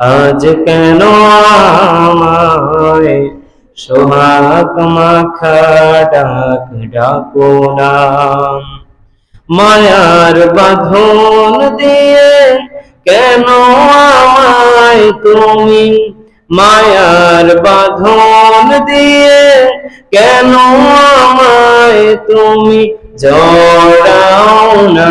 আজ কেন আমায় সোহাগ মাখা ডাক ডাকো না? মায়ার বাঁধন দিয়ে কেন আমায় তুমি? মায়ার বাঁধন দিয়ে কেন আমায় তুমি? জড়াও না।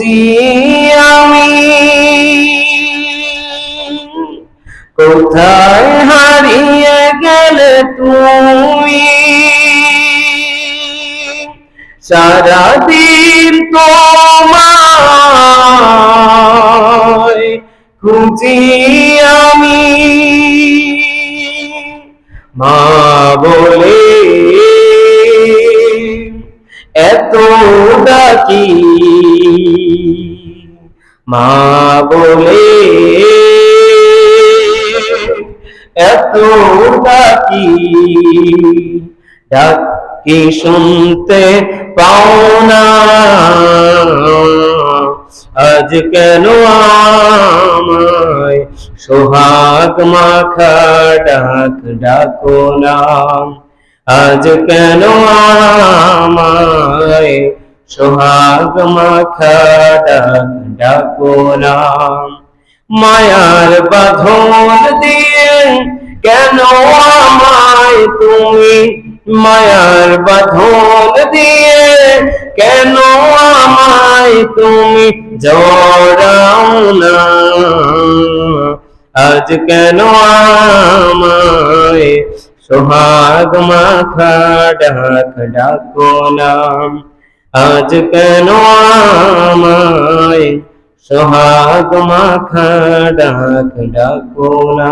আমি। কোথায় হারিয়ে গেলে তুমি? সারাদিন তোমায় খুঁজি আমি। মা বলে এত ডাকি মা বলে, এত ডাকি ডাকি শুনতে পাও না। আজ কেন আমায় সোহাগ মাখা ডাক ডাকো না? আজ কেন আমায় সোহাগ মাখা ডাক ডাকো মায়ার বাঁধন দিয়ে কেন আমায় তুমি? মায়ার বাঁধন দিয়ে কেন আমায় তুমি? জড়াও না। আজ কেন আমায় সোহাগ মাথা ডাক ডাকো নাম। আজ কেন আমায় সোহাগ মাথা ডাক ডাকো না